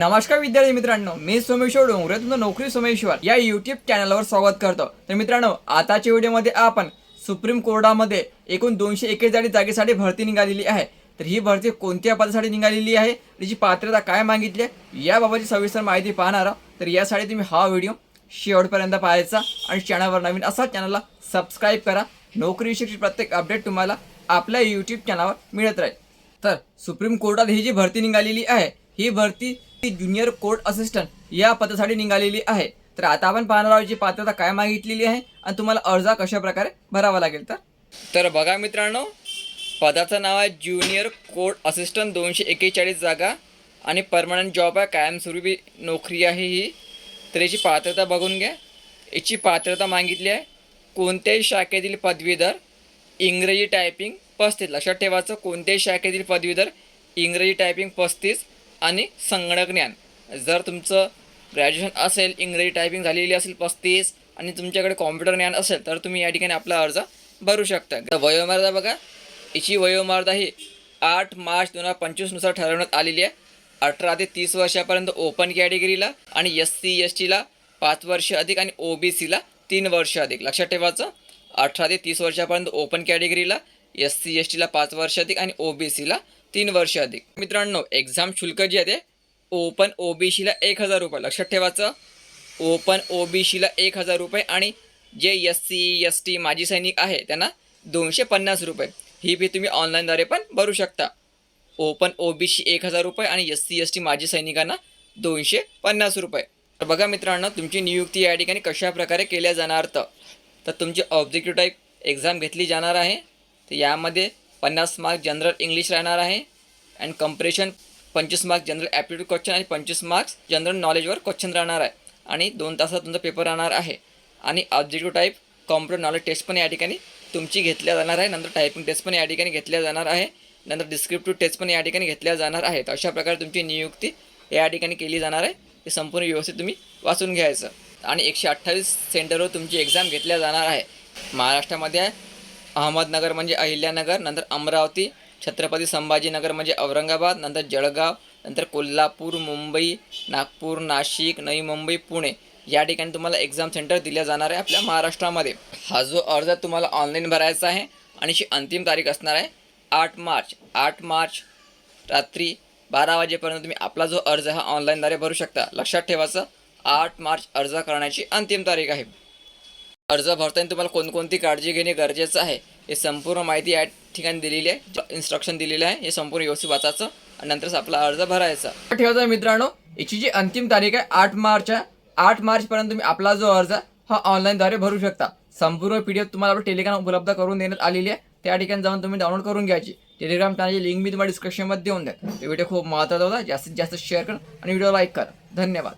नमस्कार विद्यार्थी मित्रांनो मी सोमेश्वर डोंगरे तुमचं नोकरी सोमेश्वर या युट्यूब चॅनलवर स्वागत करतो. तर मित्रांनो आताच्या व्हिडिओमध्ये आपण सुप्रीम कोर्टामध्ये एकूण दोनशे एकेचाळीस जागेसाठी भरती निघालेली आहे. तर ही भरती कोणत्या पदासाठी निघालेली आहे? तिची पात्रता काय मागितली आहे? याबाबतची सविस्तर माहिती पाहणार आहोत. तर यासाठी तुम्ही हा व्हिडिओ शेवटपर्यंत पाहायचा आणि चॅनलवर नवीन असा चॅनलला सबस्क्राईब करा. नोकरीविषयी प्रत्येक अपडेट तुम्हाला आपल्या यूट्यूब चॅनलवर मिळत राहील. तर सुप्रीम कोर्टात ही जी भरती निघालेली आहे ही भरती ज्युनियर कोर्ट असिस्टंट या पदासाठी निघालेली आहे. तर आता आपण पाहणार आहोत जी पात्रता काय मागितलेली आहे आणि तुम्हाला अर्ज कशा प्रकारे भरावा लागेल तर? तर बघा मित्रांनो पदाचं नाव आहे ज्युनियर कोर्ट असिस्टंट दोनशे एक्केचाळीस जागा आणि परमनंट जॉब आहे कायमस्वरूपी नोकरी आहे ही. तर याची पात्रता बघून घ्या. याची पात्रता मागितली आहे कोणत्याही शाखेतील पदवीधर इंग्रजी टायपिंग पस्तीस. लक्षात ठेवायचं कोणत्याही शाखेतील पदवीधर इंग्रजी टायपिंग पस्तीस. आणि संगणक ज्ञान जर तुमचं ग्रॅज्युएशन असेल इंग्रजी टायपिंग झालेली असेल पस्तीस आणि तुमच्याकडे कॉम्प्युटर ज्ञान असेल तर तुम्ही या ठिकाणी आपला अर्ज भरू शकता. वयोमर्यादा बघा. याची वयोमर्यादा ही आठ मार्च दोन हजार पंचवीसनुसार ठरवण्यात आलेली आहे. अठरा ते तीस वर्षापर्यंत ओपन कॅटेगरीला आणि एस सी एस टीला पाच वर्ष अधिक आणि ओ बी सीला तीन वर्ष अधिक. लक्षात ठेवायचं. अठरा ते तीस वर्षापर्यंत ओपन कॅटेगरीला एस सी एस टीला पाच वर्ष अधिक आणि ओ बी सीला तीन वर्ष अधिक. मित्रांनो एक्झाम शुल्क जे आहे ते ओपन ओ बी सीला एक हजार रुपये. लक्षात ठेवायचं. ओपन ओ बी सीला एक हजार रुपये आणि जे एस सी एस टी माजी सैनिक आहे त्यांना दोनशे पन्नास रुपये. ही फी तुम्ही ऑनलाईनद्वारे पण भरू शकता. ओपन ओ बी सी एक हजार रुपये आणि एस सी एस टी माजी सैनिकांना दोनशे पन्नास रुपये. तर बघा मित्रांनो तुमची नियुक्ती या ठिकाणी कशाप्रकारे केल्या जाणार तर. तर तुमची ऑब्जेक्टिव्ह टाईप एक्झाम घेतली जाणार आहे. तर यामध्ये पन्नास मार्क जनरल इंग्लिश राहणार आहे. अँड कम्प्रेशन पंचवीस मार्क्स जनरल ॲप्टिट्यूड क्वेश्चन आणि पंचवीस मार्क्स जनरल नॉलेजवर क्वेश्चन राहणार आहे. आणि दोन तासात तुमचा पेपर राहणार आहे. आणि objective type computer knowledge test पण या ठिकाणी तुमची घेतल्या जाणार आहे. नंतर टायपिंग टेस्ट पण या ठिकाणी घेतल्या जाणार आहे. नंतर डिस्क्रिप्टिव्ह टेस्ट पण या ठिकाणी घेतल्या जाणार आहेत. अशा प्रकारे तुमची नियुक्ती या ठिकाणी केली जाणार आहे. ते संपूर्ण व्यवस्थित तुम्ही वाचून घ्यायचं. आणि एकशे अठ्ठावीस सेंटरवर तुमची एक्झाम घेतल्या जाणार आहे. महाराष्ट्रामध्ये अहमदनगर म्हणजे अहिल्यानगर नंतर अमरावती छत्रपती संभाजीनगर म्हणजे औरंगाबाद नंतर जळगाव नंतर कोल्हापूर मुंबई नागपूर नाशिक नवी मुंबई पुणे. या ठिकाणी तुम्हाला एक्झाम सेंटर दिल्या जाणार आहे आपल्या महाराष्ट्रामध्ये. हा जो अर्ज तुम्हाला ऑनलाईन भरायचा आहे आणि ही अंतिम तारीख असणार आहे आठ मार्च. आठ मार्च रात्री बारा वाजेपर्यंत तुम्ही आपला जो अर्ज हा ऑनलाईनद्वारे भरू शकता. लक्षात ठेवायचं आठ मार्च अर्ज करण्याची अंतिम तारीख आहे. अर्ज भरताना तुम्हाला कोणकोणती काळजी घेणे गरजेचं आहे हे संपूर्ण माहिती या ठिकाणी दिलेली आहे. इन्स्ट्रक्शन दिलेलं आहे हे संपूर्ण व्यवस्थित वाचायचं आणि नंतरच आपला अर्ज भरायचा. ठेवायचा मित्रांनो याची जी अंतिम तारीख आहे आठ मार्च आहे. आठ मार्चपर्यंत तुम्ही आपला जो अर्ज आहे, हा ऑनलाईनद्वारे भरू शकता. संपूर्ण पी डी एफ तुम्हाला आपल्या टेलिग्राम उपलब्ध करून देण्यात आलेली आहे. त्या ठिकाणी जाऊन तुम्ही डाउनलोड करून घ्यायची टेलिग्राम चॅनलची लिंक मी तुम्हाला डिस्क्रिप्शनमध्ये देऊन द्या व्हिडिओ खूप महत्त्वाचा होता. जास्तीत जास्त शेअर करा आणि व्हिडिओ लाईक करा. धन्यवाद.